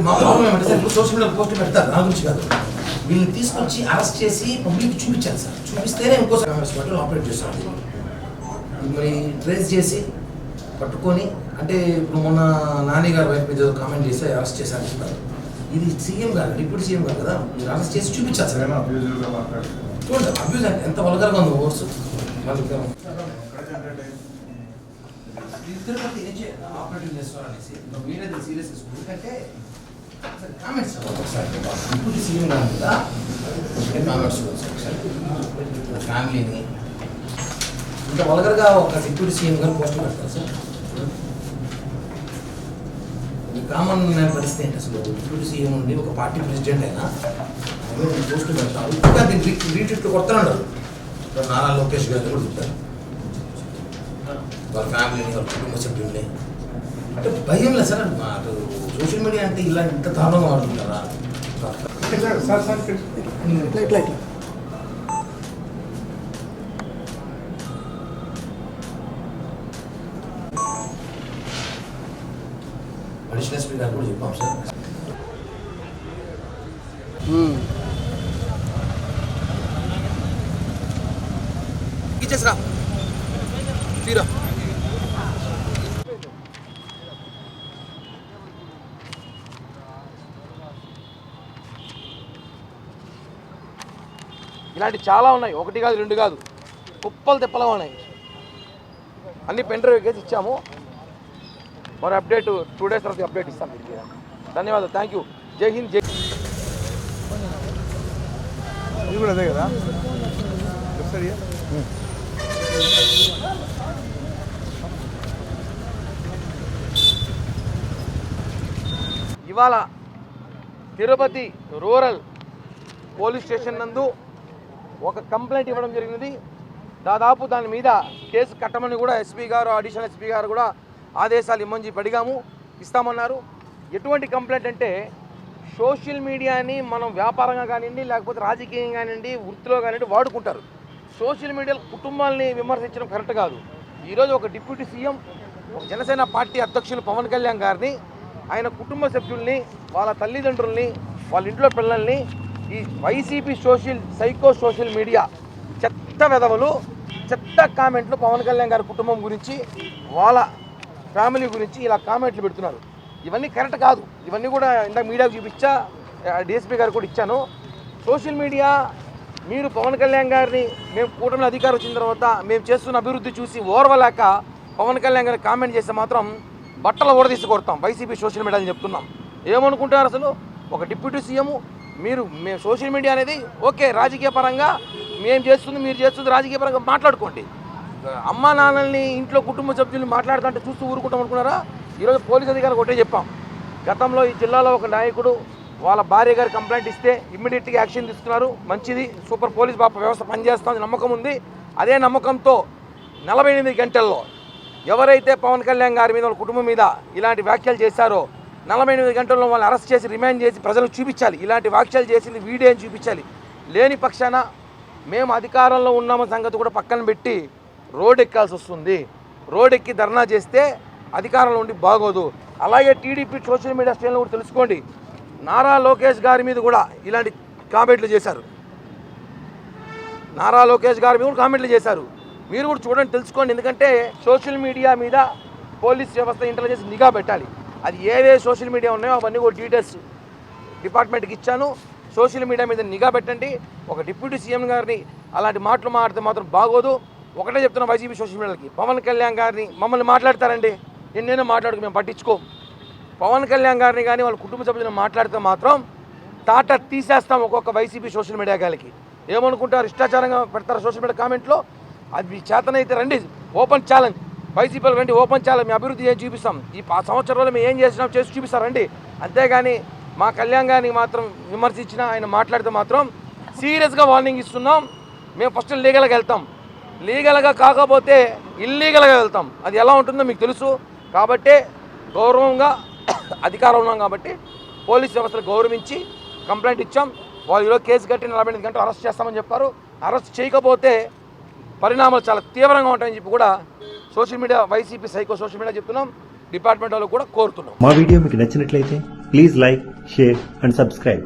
మా ప్రాబ్లం ఏమంటే సార్ ఇప్పుడు సోషల్ మీడియా పోస్ట్ పెడతారు నా కాదు. వీళ్ళని తీసుకొచ్చి అరెస్ట్ చేసి పబ్లిక్ చూపించాను సార్. చూపిస్తేనే ఇంకోసారి హాస్పిటల్ ఆపరేట్ చేస్తాను మరి ట్రేస్ చేసి పట్టుకొని అంటే ఇప్పుడు మొన్న నాని వైపు మీద కామెంట్ చేసి అరెస్ట్ చేశారు చెప్పారు ఇది సీఎం గారు డిప్యూటీ సీఎం గారు కదా మీరు అరెస్ట్ చేసి చూపించాలి సార్. చూడండి అబ్యూజ్ అంటే ఎంత వల్గర్గా ఉంది ఓట్స్ మళ్ళీ తిరుపతి నుంచి ఆపరేటింగ్ చేస్తున్నారనేసి మీరే సీరియస్ ఎందుకంటే కామెంట్స్ ఒకసారి డిప్యూటీ సీఎం గారు కదా కామెంట్స్ ఒకసారి ఫ్యామిలీని ఇంత వల్గర్గా ఒక డిప్యూటీ సీఎం గారు పోస్ట్ పెడతారు సార్ ఈ కామన్ మ్యాన్ పరిస్థితి ఏంటి అసలు డిప్యూటీ సీఎం ఉండి ఒక పార్టీ ప్రెసిడెంట్ అయినా పోస్ట్ పెడతారు. ఇంకా దీన్ని రీట్వీట్లు కొడుతున్నాడు. ఇప్పుడు నారా లోకేష్ గారు కూడా చెప్తారు వాళ్ళ ఫ్యామిలీని వాళ్ళ కుటుంబ సభ్యుల్ని అంటే భయం లేదు సార్. మా అటు సోషల్ మీడియా అంటే ఇలా ఇంత దారుణంగా వాడుకుంటారా సార్ సార్ ఇట్లా ఇట్లా ఇట్లా అడిషనల్ ఎస్పీ గారు కూడా చెప్పాం సార్. ఇచ్చేసరా తీరా ఇలాంటి చాలా ఉన్నాయి. ఒకటి కాదు రెండు కాదు. కుప్పలు తిప్పలుగా ఉన్నాయి. అన్ని పెన్ డ్రైవ్ కేసి ఇచ్చాము. మరి అప్డేట్ టూ డేస్ తర్వాత అప్డేట్ ఇస్తాం. మీకు ధన్యవాదాలు. థ్యాంక్ యూ జై హింద్ జై ఇది కూడా అదే కదా? ఒకసారి ఇవాళ తిరుపతి రూరల్ పోలీస్ స్టేషన్ నందు ఒక కంప్లైంట్ ఇవ్వడం జరిగినది. దాదాపు దాని మీద కేసు కట్టమని కూడా ఎస్పీ గారు అడిషనల్ ఎస్పీ గారు కూడా ఆదేశాలు ఇమ్మని చెప్పి అడిగాము. ఇస్తామన్నారు. ఎటువంటి కంప్లైంట్ అంటే సోషల్ మీడియాని మనం వ్యాపారంగా కానివ్వండి లేకపోతే రాజకీయం కానివ్వండి వృత్తిలో కానివ్వండి వాడుకుంటారు. సోషల్ మీడియాలో కుటుంబాలని విమర్శించడం కరెక్ట్ కాదు. ఈరోజు ఒక డిప్యూటీ సీఎం ఒక జనసేన పార్టీ అధ్యక్షులు పవన్ కళ్యాణ్ గారిని ఆయన కుటుంబ సభ్యుల్ని వాళ్ళ తల్లిదండ్రుల్ని వాళ్ళ ఇంట్లో పిల్లల్ని ఈ YCP social psycho social media చెత్త వెధవలు చెత్త కామెంట్లు పవన్ కళ్యాణ్ గారి కుటుంబం గురించి వాళ్ళ ఫ్యామిలీ గురించి ఇలా కామెంట్లు పెడుతున్నారు. ఇవన్నీ కరెక్ట్ కాదు. ఇవన్నీ కూడా ఇందాక మీడియాకు చూపించా డిఎస్పీ గారు కూడా ఇచ్చాను. సోషల్ మీడియా మీరు పవన్ కళ్యాణ్ గారిని మేము కూటమి అధికారం వచ్చిన తర్వాత మేము చేస్తున్న అభివృద్ధి చూసి ఓర్వలేక పవన్ కళ్యాణ్ గారికి కామెంట్ చేస్తే మాత్రం బట్టలు ఊడదీసి కొడతాం. వైసీపీ సోషల్ మీడియా అని చెప్తున్నాం. ఏమనుకుంటున్నారు అసలు? ఒక డిప్యూటీ సీఎం మీరు మేము సోషల్ మీడియా అనేది ఓకే రాజకీయ పరంగా మేము చేస్తుంది మీరు చేస్తుంది రాజకీయ పరంగా మాట్లాడుకోండి. అమ్మా నాన్నల్ని ఇంట్లో కుటుంబ సభ్యులు మాట్లాడుతుంటే చూస్తూ ఊరుకుంటాం అనుకున్నారా? ఈరోజు పోలీస్ అధికారులకు ఒకటే చెప్పాం. గతంలో ఈ జిల్లాలో ఒక నాయకుడు వాళ్ళ భార్య గారు కంప్లైంట్ ఇస్తే ఇమ్మీడియట్గా యాక్షన్ తీసుకున్నారు. మంచిది సూపర్ పోలీస్ బాప వ్యవస్థ పనిచేస్తుంది నమ్మకం ఉంది. అదే నమ్మకంతో నలభై ఎనిమిది గంటల్లో ఎవరైతే పవన్ కళ్యాణ్ గారి మీద వాళ్ళ కుటుంబం మీద ఇలాంటి వ్యాఖ్యలు చేశారో నలభై ఎనిమిది గంటల్లో వాళ్ళు అరెస్ట్ చేసి రిమాండ్ చేసి ప్రజలకు చూపించాలి. ఇలాంటి వ్యాఖ్యలు చేసింది వీడియో అని చూపించాలి. లేని పక్షాన మేము అధికారంలో ఉన్నామ సంగతి కూడా పక్కన పెట్టి రోడ్ ఎక్కాల్సి వస్తుంది. రోడ్ ఎక్కి ధర్నా చేస్తే అధికారంలో ఉండి బాగోదు. అలాగే టీడీపీ సోషల్ మీడియా శ్రేణులు కూడా తెలుసుకోండి. నారా లోకేష్ గారి మీద కూడా ఇలాంటి కామెంట్లు చేశారు. నారా లోకేష్ గారి మీద కూడా కామెంట్లు చేశారు. మీరు కూడా చూడండి తెలుసుకోండి. ఎందుకంటే సోషల్ మీడియా మీద పోలీస్ వ్యవస్థ ఇంటెలిజెన్స్ నిఘా పెట్టాలి. అది ఏవే సోషల్ మీడియా ఉన్నాయో అవన్నీ కూడా డీటెయిల్స్ డిపార్ట్మెంట్కి ఇచ్చాను. సోషల్ మీడియా మీద నిఘా పెట్టండి. ఒక డిప్యూటీ సీఎం గారిని అలాంటి మాటలు మాట్లాడితే మాత్రం బాగోదు. ఒకటే చెప్తున్నా వైసీపీ సోషల్ మీడియాకి పవన్ కళ్యాణ్ గారిని మమ్మల్ని మాట్లాడతారండి. ఎన్నైనా మాట్లాడుకు మేము పట్టించుకో. పవన్ కళ్యాణ్ గారిని కానీ వాళ్ళ కుటుంబ సభ్యులను మాట్లాడితే మాత్రం తాట తీసేస్తాం ఒక్కొక్క వైసీపీ సోషల్ మీడియా గారికి ఏమనుకుంటారు? ఇష్టాచారంగా పెడతారు సోషల్ మీడియా కామెంట్లో? అది మీ చేతనైతే రండి ఓపెన్ ఛాలెంజ్ వైసీపీలో రండి ఓపెన్ ఛాలెంజ్ మీ అభివృద్ధి ఏం చూపిస్తాం? ఈ పా సంవత్సరాలు మేము ఏం చేసినాం చేసి చూపిస్తారండి అంతేగాని మా కళ్యాణ్ గారిని మాత్రం విమర్శించిన ఆయన మాట్లాడితే మాత్రం సీరియస్గా వార్నింగ్ ఇస్తున్నాం. మేము ఫస్ట్ లీగల్గా వెళ్తాం. లీగల్గా కాకపోతే ఇల్లీగల్గా వెళ్తాం. అది ఎలా ఉంటుందో మీకు తెలుసు. కాబట్టే గౌరవంగా అధికారం ఉన్నాం కాబట్టి పోలీస్ వ్యవస్థను గౌరవించి కంప్లైంట్ ఇచ్చాం. వాళ్ళు ఈరోజు కేసు కట్టి నలభై ఎనిమిది గంటలు అరెస్ట్ చేస్తామని చెప్పారు. అరెస్ట్ చేయకపోతే పరిణామాలు చాలా తీవ్రంగా ఉంటాయని చెప్పి కూడా social media YCP psycho social media చెప్తున్నాం. డిపార్ట్మెంట్ వాళ్ళు కూడా కోరుతున్నాం. మా వీడియో మీకు నచ్చినట్లయితే please like share and subscribe.